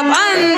up on